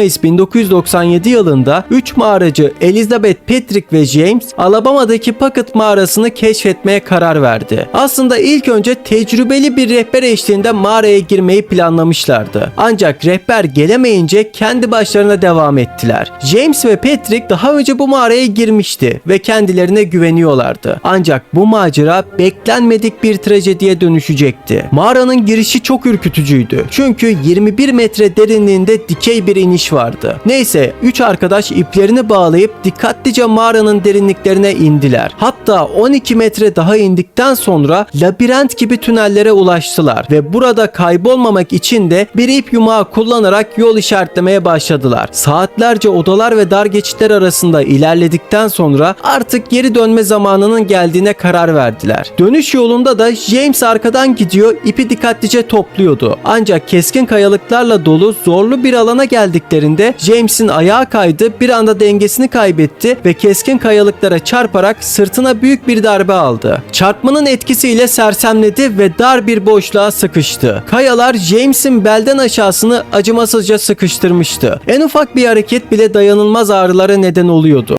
Mayıs 1997 yılında 3 mağaracı Elizabeth Patrick ve James Alabama'daki Puckett mağarasını keşfetmeye karar verdi. Aslında ilk önce tecrübeli bir rehber eşliğinde mağaraya girmeyi planlamışlardı. Ancak rehber gelemeyince kendi başlarına devam ettiler. James ve Patrick daha önce bu mağaraya girmişti ve kendilerine güveniyorlardı. Ancak bu macera beklenmedik bir trajediye dönüşecekti. Mağaranın girişi çok ürkütücüydü. Çünkü 21 metre derinliğinde dikey bir iniş vardı. Neyse 3 arkadaş iplerini bağlayıp dikkatlice mağaranın derinliklerine indiler. Hatta 12 metre daha indikten sonra labirent gibi tünellere ulaştılar ve burada kaybolmamak için de bir ip yumağı kullanarak yol işaretlemeye başladılar. Saatlerce odalar ve dar geçitler arasında ilerledikten sonra artık geri dönme zamanının geldiğine karar verdiler. Dönüş yolunda da James arkadan gidiyor, ipi dikkatlice topluyordu. Ancak keskin kayalıklarla dolu zorlu bir alana geldiklerinde James'in ayağı kaydı, bir anda dengesini kaybetti ve keskin kayalıklara çarparak sırtına büyük bir darbe aldı. Çarpmanın etkisiyle sersemledi ve dar bir boşluğa sıkıştı. Kayalar James'in belden aşağısını acımasızca sıkıştırmıştı. En ufak bir hareket bile dayanılmaz ağrılara neden oluyordu.